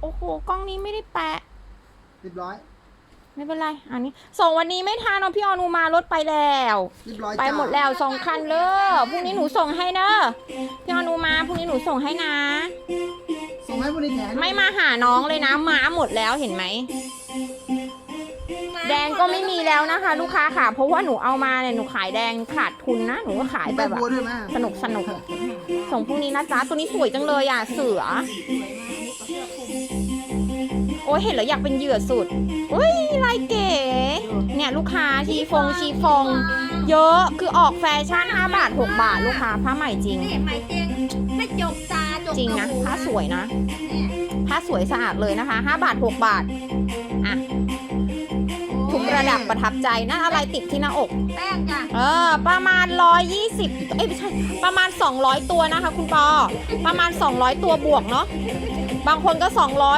โอ้โห กล้องนี้ไม่ได้แปะ เรียบร้อยไม่เป็นไร อันนี้ ส่งวันนี้ไม่ทันเนาะพี่ออนูมารถไปแล้ว เรียบร้อยไปจ้าหมดแล้วสองคันเลยพรุ่งนี้หนูส่งให้เนอะพี่ออนูมาพรุ่งนี้หนูส่งให้นะ ส่งให้บริแทนไม่มาหาน้องเลยนะม้าหมดแล้วเห็นไหม แดงก็ไม่มีแล้วนะคะ ลูกค้าค่ะ เพราะว่าหนูเอามาเนี่ยหนูขายแดงขาดทุนนะ หนูก็ขายใบแบบบัวด้วยไหมสนุกสนุกส่งพรุ่งนี้นะจ๊ะตัวนี้สวยจังเลยอะเสือ โอ้ยเห็นแล้วอยากเป็นเหยื่อสุดอุ้ยลายเก๋ เนี่ยลูกค้าชีฟงชีฟง เยอะคือออกแฟชั่น 5 บาท 6 บาท ลูกค้าผ้าใหม่จริง นี่ไหมเจงไม่จกตาจกจริงนะกหูผ้าสวยนะเนี่ยผ้าสวยสะอาดเลยนะคะ 5 บาท 6 บาท อะ ทุกระดับประทับใจนั่นอะไรติดที่หน้าอก แป้งจ้ะเออ ประมาณ 120 เอ้ยไม่ใช่ ประมาณ 200 ตัวนะคะ คุณปอ ประมาณ 200 ตัวบวกเนาะ บางคนก็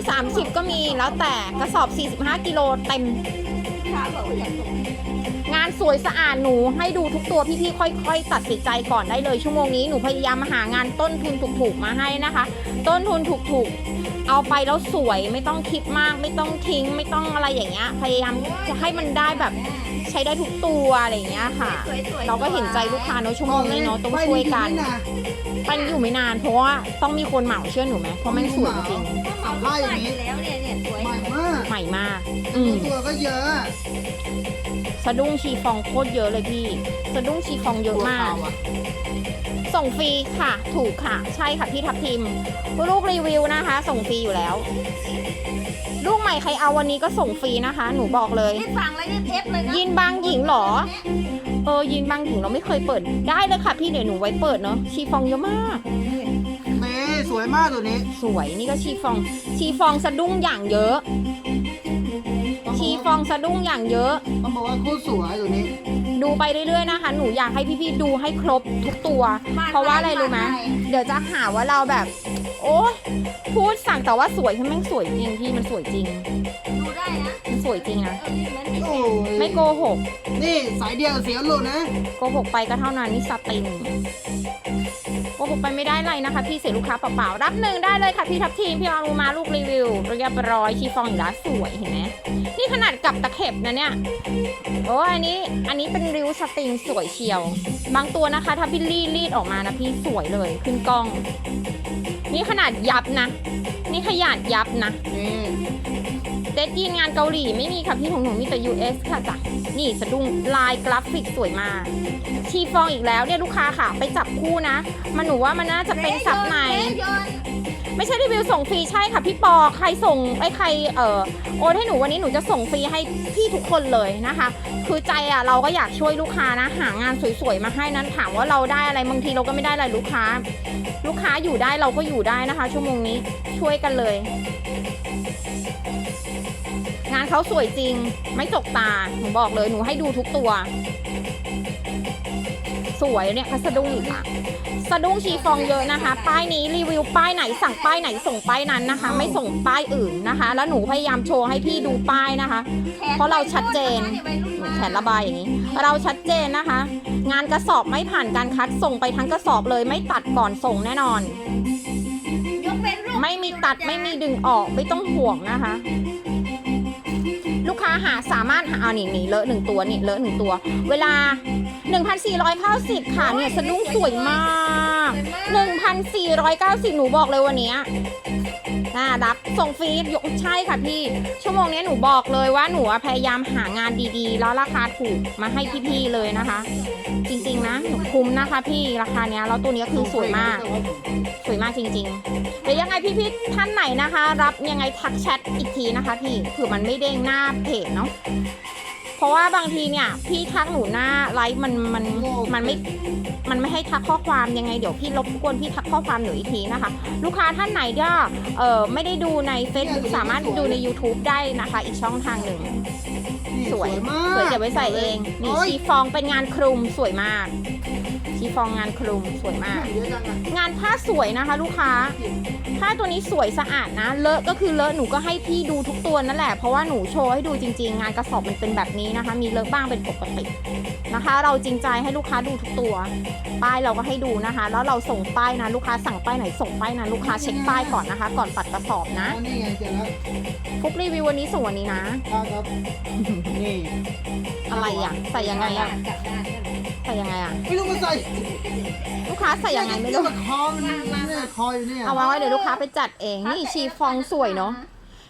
230 ก็มีแล้วแต่กระสอบ 45 กิโลเต็มขากว่าอยากส่งงานสวยสะอาดหนูให้ดูทุกตัวพี่ๆค่อยๆ ตัดสินใจก่อนได้เลย ชั่วโมงนี้หนูพยายามมาหางานต้นทุนถูกๆมาให้นะคะ ต้นทุนถูกๆ เอาไปแล้วสวยไม่ต้องคิดมาก ไม่ต้องทิ้ง ไม่ต้องอะไรอย่างเงี้ยพยายามจะให้มันได้แบบ ใช้ได้ทุกตัวอะไรอย่างเงี้ยค่ะสวยๆเราก็เห็นใจลูกค้าเนอะชั่วโมงนี้เนาะต้องใบช่วยกันดีะปันอยู่ไม่นานเพราะว่าต้องมีคนเหมาเชื่อหนูไหมเพราะมันสวยจริงเขาเหมาไล่อย่างนี้แล้วเนี่ยเนี่ยสวยใหม่มากใหม่มาก อืมตัวก็เยอะ สะดุ้งชีฟองโคตรเยอะเลยพี่ สะดุ้งชีฟองเยอะมากตัวขวอะส่งฟรีค่ะ ถูกค่ะ ใช่ค่ะพี่ทับทิม ลูกรีวิวนะคะ ส่งฟรีอยู่แล้ว ลูกใหม่ใครเอาวันนี้ก็ส่งฟรีนะคะ หนูบอกเลยนี่สั่งอะไรนี่เอฟเลยนะยินบางหญิงเหรอ เออยินบางหญิงเราไม่เคยเปิดได้เลยค่ะ พี่เดี๋ยวหนูไว้เปิดเนาะชีฟองเยอะมาก นี่สวยมากตัวนี้สวยนี่ก็ชีฟอง ชีฟองสะดุ้งอย่างเยอะ ชีฟองสะดุ้งอย่างเยอะ ต้องบอกว่าโคตรสวยตัวนี้ดูไปเรื่อยๆนะคะ หนูอยากให้พี่ๆดูให้ครบทุกตัวบ้นเพราะว่าอะไรรู้ไหมบ้านนเดี๋ยวจะหาว่าเราแบบ โอ๊ยพูดสั่งแต่ว่าสวยคือแม่งสวยจริงพี่มันสวยจริง ดูได้นะมันสวยจริงนะ เออนี่มันไม่โอ้ยไม่โกหก นี่สายเดียวกับเสียหลุดนะ โกหกไปก็เท่านั้นนี่สติงโกหกไปไม่ได้ไรนะคะ พี่เสียลูกค้าเปล่าๆรับหนึ่งได้เลยค่ะพี่ทับทีมพี่ออรูมาลูกรีวิวเรียบร้อยชีฟองอยู่แล้วสวยเห็นไหมนี่ขนาดกับตะเข็บนะเนี่ยโอ้ยอันนี้อันนี้เป็นริ้วสติงสวยเชียว บางตัวนะคะ ถ้าพี่รีดรีดออกมานะพี่สวยเลยขึ้นกล้อง นี่ขนาดยับนะ นี่ขยาดยับนะนี่เดดยีนงานเกาหลีไม่มีค่ะพี่ของหนูมีแต่ US ค่ะจ้ะนี่สะดุ้งลายกราฟิกสวยมากชีฟองอีกแล้วเนี่ยลูกค้าค่ะ ไปจับคู่นะ มันหนูว่ามันน่าจะเป็นซับในเอ๊ะโยน ไม่ใช่รีวิวส่งฟรีใช่ค่ะพี่ปอใครส่งไอ้ใครเออโอนให้หนูวันนี้หนูจะส่งฟรีให้พี่ทุกคนเลยนะคะ คือใจอะเราก็อยากช่วยลูกค้านะ หางานสวยๆมาให้นั้นถามว่าเราได้อะไรบางทีเราก็ไม่ได้อะไรลูกค้า ลูกค้าอยู่ได้เราก็อยู่ได้นะคะ ชั่วโมงนี้ช่วยกันเลย งานเขาสวยจริง ไม่จกตาหนูบอกเลยหนูให้ดูทุกตัว สวยเนี่ยพัสดุ้งอีกค่ะ สะดุ้งชีฟองเยอะนะคะ ป้ายนี้รีวิวป้ายไหนสั่งป้ายไหนส่งป้ายนั้นนะคะ ไม่ส่งป้ายอื่นนะคะ แล้วหนูพยายามโชว์ให้พี่ดูป้ายนะคะแขนเพราะเราชัดเจนวัยรุ่นมาแขนระบายอย่างนี้ เราชัดเจนนะคะ งานกระสอบไม่ผ่านการคัดส่งไปทั้งกระสอบเลยไม่ตัดก่อนส่งแน่นอนยกเป็นรูปไม่มีตัดไม่มีดึงออกไม่ต้องห่วงนะคะลู กค้าหาสามารถหาเอานี่นี่เลอะหนึ่งตัวนี่เลอะหนึ่งตัว เวลา 1,490 ค่ะเนี่ยสะดุ้งสวยมาก 1,490 หนูบอกเลยวันนี้น่ารับส่งฟรียกใช่ค่ะพี่ ชั่วโมงนี้หนูบอกเลยว่าหนูพยายามหางานดีๆ แล้วราคาถูกมาให้พี่ๆเลยนะคะ จริงๆนะหนูคุ้มนะคะ พี่ราคาเนี้ยแล้วตัวเนี้ยคือสวยมาก มากจริงๆเดี๋ยวยังไงพี่ๆท่านไหนนะคะ รับยังไงทักแชทอีกทีนะคะพี่เผื่อมันไม่เด้งหน้าเพจเนาะเพราะว่าบางทีเนี่ยพี่ทักหนูหน้าไลฟ์มันมันมันไม่มันไม่ให้ทักข้อความยังไงเดี๋ยวพี่รบกวนพี่ทักข้อความหนูอีกทีนะคะ ลูกค้าท่านไหนก็เออไม่ได้ดูใน Facebook สามารถดูใน YouTube ได้นะคะ อีกช่องทางหนึ่งนี่สวยมากสวยเก็บไว้ใส่เองนี่โอ้ยชีฟองเป็นงานคลุมสวยมาก ชีฟองงานคลุมสวยมากเยอะจังอะงานผ้าสวยนะคะ ลูกค้า ผ้าตัวนี้สวยสะอาดนะ เลอะก็คือเลอะหนูก็ให้พี่ดูทุกตัวนั่นแหละ เพราะว่าหนูโชว์ให้ดูจริง ๆ งานกระสอบมันเป็นแบบนี้นะคะ มีเลอะบ้างเป็นปกตินะคะ เราจริงใจให้ลูกค้าดูทุกตัว ป้ายเราก็ให้ดูนะคะ แล้วเราส่งป้ายนะลูกค้าสั่งป้ายไหนส่งป้ายนะลูกค้าเช็คป้ายก่อนนะคะ ก่อนปัดกระสอบนะอ๋อนี่ไงเจอแล้วฟุกรีวิววันนี้ส่งวันนี้นะครับครับนี่อะไรอะใส่ยังไงอะกลับด้านกันใส่ยังไงอะ ไม่รู้มันใส่ลูกค้าใส่ยังไงไม่รู้ มันคอมันเนี่ยคออยู่เนี่ยเอาไว้เดี๋ยวลูกค้าไปจัดเอง นี่ชีฟองสวยเนาะ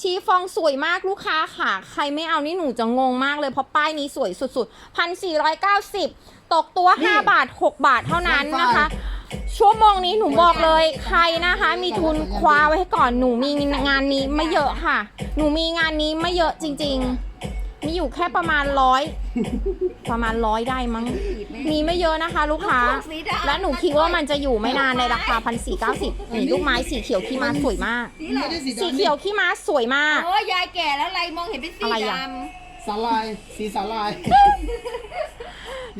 ชีฟองสวยมากลูกค้าค่ะ ใครไม่เอานี่หนูจะงงมากเลยเพราะป้ายนี้สวยสุดๆพันสี่ร้อยเก้าสิบตกตัว 5 บาท 6 บาทเท่านั้นนะคะ ชั่วโมงนี้หนูบอกเลยใครนะคะ มีทุนคว้าไว้ให้ก่อนหนูมีงานนี้ไม่เยอะค่ะ หนูมีงานนี้ไม่เยอะจริง ๆ มีอยู่แค่ประมาณร้อยประมาณร้อยได้มั้ง มีไม่เยอะนะคะลูกค้า และหนูคิดว่ามันจะอยู่ไม่นานในราคาพันสี่เก้าสิบนี่ลูกไม้สีเขียวขี้ม้าสวยมาก สีเขียวขี้ม้าสวยมากโอ้ยายแก่แล้วอะไรมองเห็นเป็นสีอะไรดอะ สาลาย สีสาลาย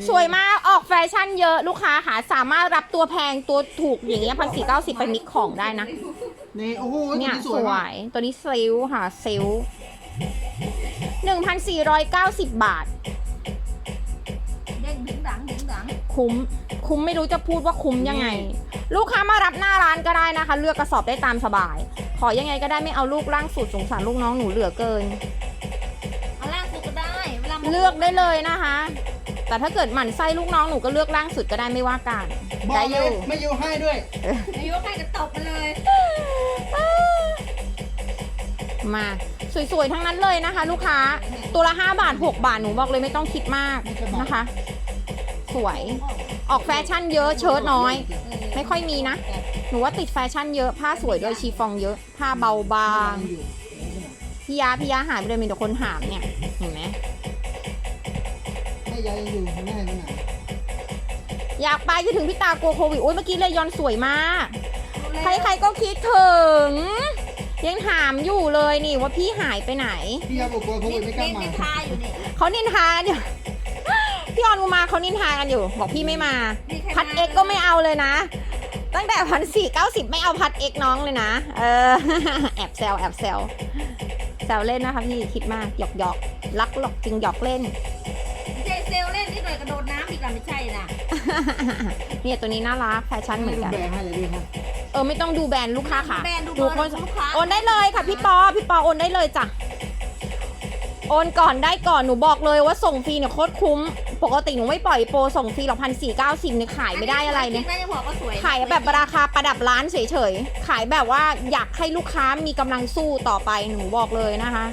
สวยมากออกแฟชั่นเยอะลูกค้าหาสามารถรับตัวแพงตัวถูกอย่างเงี้ยพันสี่เก้าสิบไปมิกของได้นะ นี่ โอ้โหตัวนี่สวยยตัวนี้เซลล์ค่ะเซลล์ 1,490 บาท เด้งดึงดังดึงดังคุ้ม คุ้มไม่รู้จะพูดว่าคุ้มยังไง ลูกค้ามารับหน้าร้านก็ได้นะคะ เลือกกระสอบได้ตามสบาย ขอยังไงก็ได้ไม่เอาลูกร่างสุดสงสารลูกน้องหนูเหลือเกิน เอาล่างสุดก็ได้วามาเลือกได้เลยนะคะ แต่ถ้าเกิดหมั่นไส้ลูกน้องหนูก็เลือกร่างสุดก็ได้ไม่ว่ากันได้อยู่ไม่ยูให้ด้วย นายกให้ก็ะตบไปเลย มาสวยๆ ทั้งนั้นเลยนะคะ ลูกค้าตัวละ 5 บาท 6 บาท หนูบอกเลยไม่ต้องคิดมากนะคะ สวยออกแฟชั่นเยอะเชิ้ตน้อย ไม่ค่อยมีนะ หนูว่าติดแฟชั่นเยอะผ้าสวยด้วยชีฟองเยอะ ผ้าเบาบางพี่ยาพี่ยาหายไปเลยมีแต่คนถามเนี่ยเห็นไหมแม่ยายยังอยู่แม่ไปไหนอยากไปคิดถึงพี่ตากลัวโควิดโอ้ยเมื่อกี้เลยยอนสวยมาก ใครๆก็คิดถึง ยังถามอยู่เลยนี่ว่าพี่หายไปไหน พี่ยาบอกกลัวโควิดไม่กล้ามานินทาอยู่เนี่ยเขานินทากันอยู่ พี่ออนอุมาเขานินทากันอยู่ บอกพี่ไม่มา นี่ใครพัดมา เอ็กก็ไม่เอาเลยนะ ตั้งแต่พันสี่เก้าสิบไม่เอาพัดเอ็กน้องเลยนะ เออ แอบแซวแอบแซวแซวเล่นนะคะพี่คิดมากหยอกหยอกรักหลอกจริงหยอกเล่น เจเซลเล่นนิดหน่อยกระโดดน้ำอีกแล้วไม่ใช่นะเนี่ยตัวนี้น่ารักแฟชั่นเหมือนกันแบร์ให้เลยด้วยครับ เออไม่ต้องดูแบรนด์ลูกค้าค่ะแบรนด์ดูดูเบอคนร์ลูกค้า โอนได้เลยค่ะพี่ปอพี่ปอโอนได้เลยจ้ะโอนก่อนได้ก่อนหนูบอกเลยว่าส่งฟรีเนี่ยโคตรคุ้ม ปกติหนูไม่ปล่อยโปรส่งฟรีหรอกพันสี่เก้าสิบเนี่ยขายไม่ได้อะไรเนี่ยน่าจะบอกว่าสวยขายแบบราคาประดับร้านเฉยๆขายแบบว่าอยากให้ลูกค้ามีกำลังสู้ต่อไปหนูบอกเลยนะคะ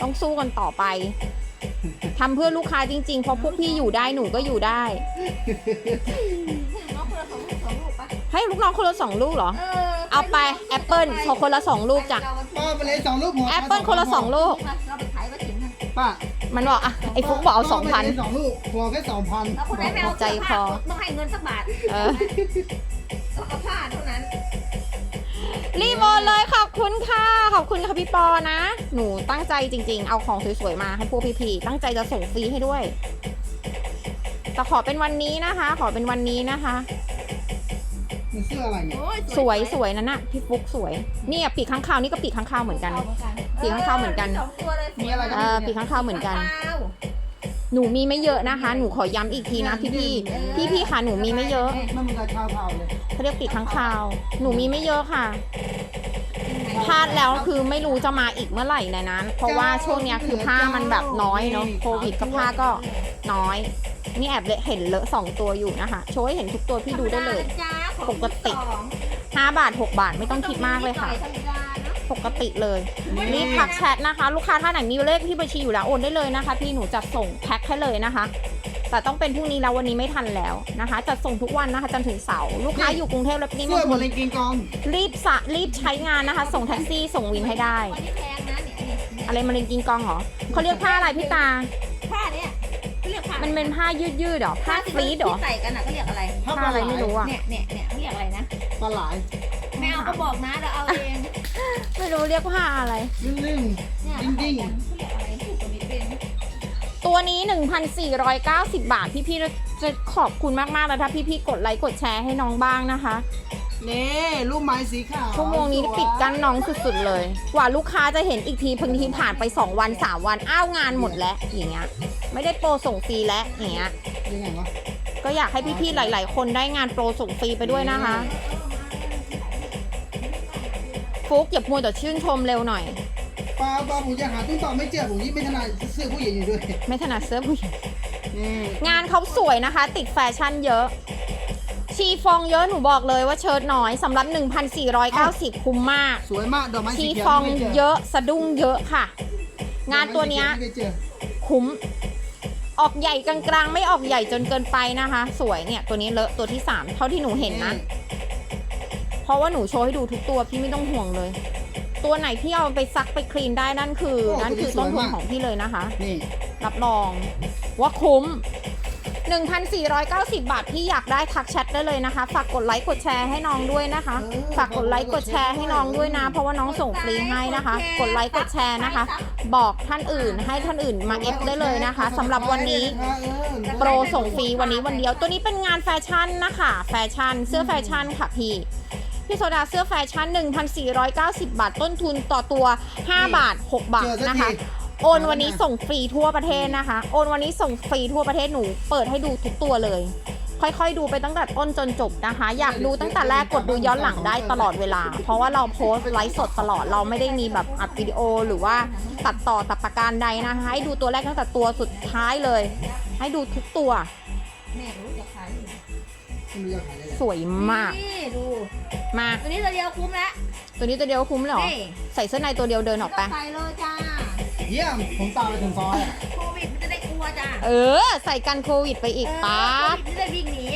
ต้องสู้กันต่อไปทำเพื่อลูกค้าจริงๆเพราะพวกพี่อยู่ได้หนูก็อยู่ได้ ให้ลูกน้องคนละสองลูกเหรอ เออเอาไปแอปเปิลคนละสองลูกจ้ะป้าไปเลยสองลูกหัวแอปเปิลคนละสองลูก เราไปขายไปถึงนะป้ามันบอกอะไอ้ฟุกบอกเอาสองพัน ป้าไปเลยสองลูกหัวแค่สองพันแล้วคนไหนไม่เอาใจคอ ต้องให้เงินสักบาทเออ ต้องเอาผ้าเท่านั้น รีบโอนเลยขอบคุณค่ะ ขอบคุณค่ะพี่ปอนะ หนูตั้งใจจริง ๆ เอาของสวยๆมาให้พวกพี่ๆตั้งใจจะส่งฟรีให้ด้วย แต่ขอเป็นวันนี้นะคะ ขอเป็นวันนี้นะคะ มันเสื้ออะไรเนี่ย โอ้ยสวยสวยนั่นน่ะพี่ฟุกสวยเนี่ยปีกข้างคาวนี่ก็ปีกข้างคาวเหมือนกันสีข้างคาวเหมือนกันสองตัวเลยมีอะไรกันเออปีกข้างคาวเหมือนกัน หนูมีไม่เยอะนะคะ หนูขอย้ำอีกทีนะพี่พี่พี่พี่ๆค่ะหนูมีไม่เยอะมันเหมือนกับชาวเผ่าเลยเขาเรียกปีกข้างคาว หนูมีไม่เยอะค่ะพลาดแล้วคือไม่รู้จะมาอีกเมื่อไหร่ในนั้น เพราะว่าช่วงเนี้ยคือผ้ามันแบบน้อยเนาะโควิดกับผ้าก็น้อย นี่แอบเห็นเลอะสองตัวอยู่นะคะโชว์ให้เห็นทุกตัวพี่ดูได้เลยจ้าของ ปกติ 5 บาท 6 บาทไม่ต้องคิดมากเลยค่ะธรรมดาเนอะปกติเลยรีบทักแชทนะคะ ลูกค้าท่านไหนมีเลขที่บัญชีอยู่แล้วโอนได้เลยนะคะ พี่หนูจัดส่งแพ็คให้เลยนะคะ แต่ต้องเป็นพรุ่งนี้แล้ววันนี้ไม่ทันแล้วนะคะ จัดส่งทุกวันนะคะจันทร์ถึงเสาร์ลูกค้าอยู่กรุงเทพและปริมเสื้อณเหฑมือนลเลงกิงกองรีบสะรีบใช้งานนะคะ ส่งแท็กซี่ส่งวินให้ได้วันนี้แพงนะเนี่ยเนี่ยเนี่ยอะไรมาเรียนกินกองเหรอเขาเรียกผ้าอะไรพี่ตา ผ้าเนี่ยเขาเรียกผ้ามันเป็นผ้ายืดยืดๆเหรอผ้าฟรีดเหรอ ที่ใส่กันอะเขาเรียกอะไรผ้าผ้าอะไรไม่รู้อะเนี่ยเนี่ยเนี่ย ปลาไหลแมวก็บอกนะเดี๋ยวเอาเองไม่รู้เรียกผ้าอะไรลื่นลื่นเนี่ยจริงๆเขาเรียกอะไรถูกกว่านิดเป็นตัวนี้ 1,490 บาท พี่พี่จะขอบคุณมากๆแล้วถ้าพี่ๆกดไลค์กดแชร์ให้น้องบ้างนะคะ นี่ลูกไม้สีขาวชั่วโมงนี้ปิดกั้นน้องสุดๆเลย กว่าลูกค้าจะเห็นอีกทีบางทีผ่านไป 2 วัน 3 วัน อ้าวงานหมดแล้วอย่างเงี้ย ไม่ได้โปรส่งฟรีแล้วอย่างเงี้ย ยังไงวะ ก็อยากให้พี่ๆหลาย ๆ คนได้งานโปรส่งฟรีไปด้วยนะคะ ฟุกอย่ามัวแต่ชื่นชมเร็วหน่อย ปลาปลาผมจะหาตุ้งต่อไม่เจอผมยิ่งไม่ถนัดเสื้อผู้หญิงอยู่ด้วยไม่ถนัดเสื้อผู้หญิงนี่งานเขาสวยนะคะ ติดแฟชั่นเยอะ ชีฟองเยอะหนูบอกเลยว่าเชิ้ตน้อยสำหรับ 1,490 คุ้มมาก สวยมากดอกไม้ชีสีเขียวฟองไม่คจเยอะสะดุ้งเยอะค่ะ งานตัวเนี้ย ไม่เคเจอคุ้ม ออกใหญ่กลางๆ ไม่ออกใหญ่จนเกินไปนะคะ สวยเนี่ยตัวนี้เลอะตัวที่ 3 เท่าที่หนูเห็นนะ เพราะว่าหนูโชว์ให้ดูทุกตัวพี่ไม่ต้องห่วงเลย ตัวไหนที่เอาไปซักไปคลีนได้นั่นคือนั่นคือต้นทุนของพี่เลยนะคะ นี่ รับรองว่าคุ้ม 1,490 บาทพี่อยากได้ทักแชทได้เลยนะคะ ฝากกดไลค์กดแชร์ให้น้องด้วยนะคะ ฝากกดไลค์กดแชร์ให้น้องด้วยนะ เพราะว่าน้องส่งฟรีให้นะคะ กดไลค์กดแชร์นะคะ บอกท่านอื่นให้ท่านอื่นมาเอฟได้เลยนะคะสำหรับวันนี้โปรส่งฟรีวันนี้วันเดียว ตัวนี้เป็นงานแฟชั่นนะคะ แฟชั่น เสื้อแฟชั่นค่ะพี่พี่โซดาเสื้อแฟชั่น 1,490 บาทต้นทุนต่อตัว 5 บาท 6 บาทนะคะ โอนวันนี้ส่งฟรีทั่วประเทศนะคะ โอนวันนี้ส่งฟรีทั่วประเทศหนู เปิดให้ดูทุกตัวเลย ค่อยๆ ดูไปตั้งแต่ต้นจนจบนะคะ อยากดูตั้งแต่แรกกดดูย้อนหลังได้ตลอดเวลา เพราะว่าเราโพสต์ไลฟ์สดตลอด เราไม่ได้มีแบบอัดวิดีโอหรือว่าตัดต่อตัดประการใดนะคะ ให้ดูตัวแรกตั้งแต่ตัวสุดท้ายเลย ให้ดูทุกตัว แม่รู้จะขายอยู่ไม่รู้จะขายอะไรสวยมาก นี่ดู มา ตัวนี้ตัวเดียวคุ้มแล้วตัวนี้ตัวเดียวคุ้มเลยเหรอ นี่ใส่เสื้อในตัวเดียวเดินออกไปใส่เลยจ้า เยี่ยมผมตามไปถึงซอยอะโควิดมันจะได้กลัวจ้าเออ ใส่กันโควิดไปอีกป๊าบโควิดจะได้วิ่งหนี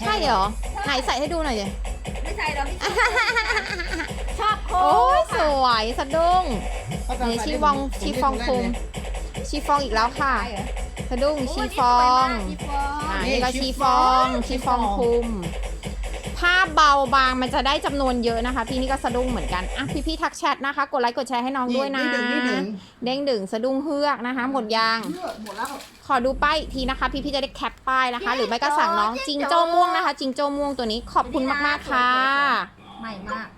ใช่เหรอไหนใส่ให้ดูหน่อยดิไม่ใช่เราไม่ชอบชอบโคโอ้ยสค่ะวยสะดุ้งเขาตามนี่ไปชีฟองผมชีฟองผมคุมเล่นชีฟองอีกแล้วค่ะใช่เหรอสะดุ้งโยชีฟนี่อสวยงมากชีฟอง อ่านี่นี่ก็ชีชีฟฟอองงชีฟองคุม ผ้าเบาบางมันจะได้จำนวนเยอะนะคะ พี่นี่ก็สะดุ้งเหมือนกันอะพี่พี่ๆทักแชทนะคะ กดไลค์กดแชร์ให้น้องด้วยนะนี่ดึงนี่ดึง เด้งดึงสะดุ้งเฮือกนะคะ หมดยาง เลือกหมดแล้วขอดูป้ายอีกทีนะคะ พี่พี่ๆจะได้แคปป้ายนะคะ หรือไม่ก็สั่งน้องจิงโจ้ม่วงนะคะ จิงโจ้ม่วงตัวนี้ขอบคุณมากๆค่ะ ใหม่มาก